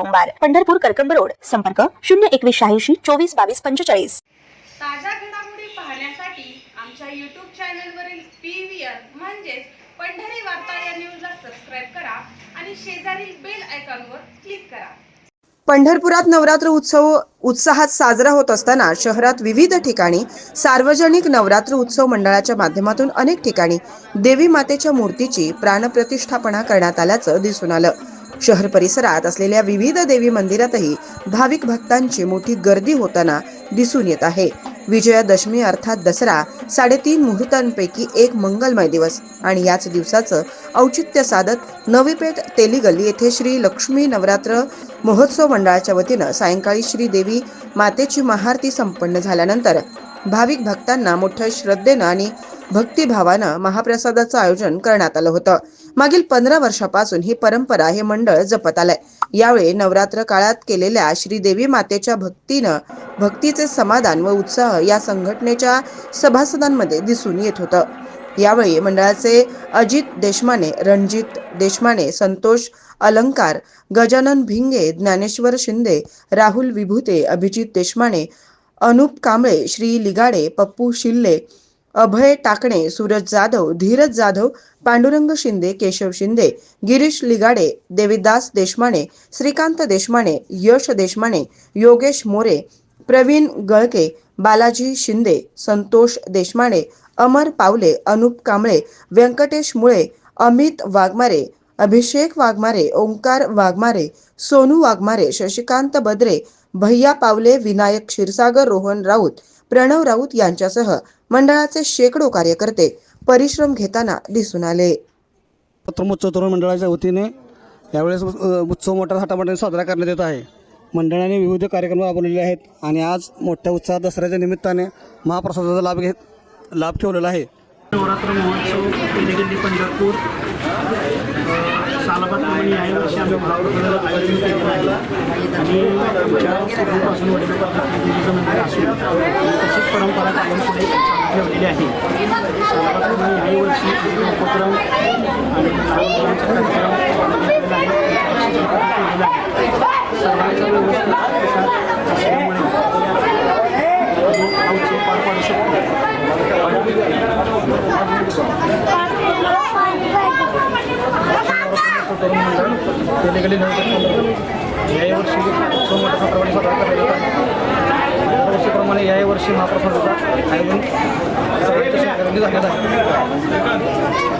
room bar Pandharpur Karkamb road. संपर्क शून्य एकवीस शहाऐंशी चोवीस बावीस पंचेचाळीस. ताज्या घडामोडी पाहण्यासाठी आमच्या यूट्यूब चॅनलवरील पी व्ही आर म्हणजेच पंढरी वार्ता या न्यूजला सबस्क्राईब करा आणि शेजारील बेल आयकॉनवर क्लिक करा. पंढरपुरात नवरात्र उत्सव उत्साहात साजरा होत असताना शहरात विविध ठिकाणी सार्वजनिक नवरात्र उत्सव मंडळाच्या माध्यमातून अनेक ठिकाणी देवी मातेच्या मूर्तीची प्राणप्रतिष्ठापना करण्यात आल्याचं दिसून आलं. शहर परिसरात असलेल्या विविध देवी मंदिरातही भाविक भक्तांची मोठी गर्दी होताना दिसून येत आहे. विजयादशमी अर्थात दसरा साडेतीन मुहूर्तांपैकी एक मंगलमय दिवस आणि याच दिवसाचं औचित्य साधत नवीपेठ तेलीगल्ली येथे श्री लक्ष्मी नवरात्र महोत्सव मंडळाच्या वतीनं सायंकाळी श्री देवी मातेची महाआरती संपन्न झाल्यानंतर भाविक भक्तांना मोठ्या श्रद्धेनं आणि भक्तिभावानं महाप्रसादाचं आयोजन करण्यात आलं होतं. मागील पंधरा वर्षापासून ही परंपरा हे मंडळ जपत आलंय. यावेळी नवरात्र काळात केलेल्या श्रीदेवी मातेच्या भक्तीनं भक्तीचे समाधान व उत्साह या संघटनेच्या सभासदांमध्ये दिसून येत होतं. यावेळी मंडळाचे अजित देशमाने रणजित देशमाने संतोष अलंकार गजानन भिंगे ज्ञानेश्वर शिंदे राहुल विभूते अभिजित देशमाने अनुप कांबळे श्री लिगाडे पप्पू शिल्ले अभय टाकणे सूरज जाधव धीरज जाधव पांडुरंग शिंदे केशव शिंदे गिरीश लिगाडे देविदास देशमाने श्रीकांत देशमाने यश देशमाने योगेश मोरे प्रवीण गळके बालाजी शिंदे संतोष देशमाने अमर पावले अनुप कांबळे व्यंकटेश मुळे अमित वाघमारे अभिषेक वाघमारे ओंकार वाघमारे सोनू वाघमारे शशिकांत बद्रे भैया पावले विनायक क्षीरसागर रोहन राऊत प्रणव राऊत यांच्यासह मंडळाचे शेकडो कार्यकर्ते परिश्रम घेताना दिसून आले. तरुण मंडळाच्या वतीने यावेळेस उत्सव मोठ्या थाटामाटाने साजरा करण्यात येत आहे. मंडळाने विविध कार्यक्रम राबवलेले आहेत आणि आज मोठ्या उत्साहात दसऱ्याच्या निमित्ताने महाप्रसादाचा लाभ घेत लाभ ठेवलेला आहे. नवरात्र महोत्सव केलेगल्ली पंढरपूर सालाबादप्रमाणे या वर्षी आम्ही महाप्रसादाचं आयोजन केलेलं आहे. आणि आमच्या पूर्वीपासून वडिलोपासून मंदिर असून तशीच परंपरा कायम पुढे ठेवलेली आहे. सालाबादप्रमाणे याही वर्षी उपक्रम आणि लहान कार्यक्रम तरुण मंडळ तेलेगली याही वर्षी उत्सव मोठ्या प्रमाणे साजरा करण्यात येतात आहे दरवर्षीप्रमाणे याही वर्षी महाप्रसादाचा आयोजन सगळ्यांच्या सहकार्याने झालेला आहे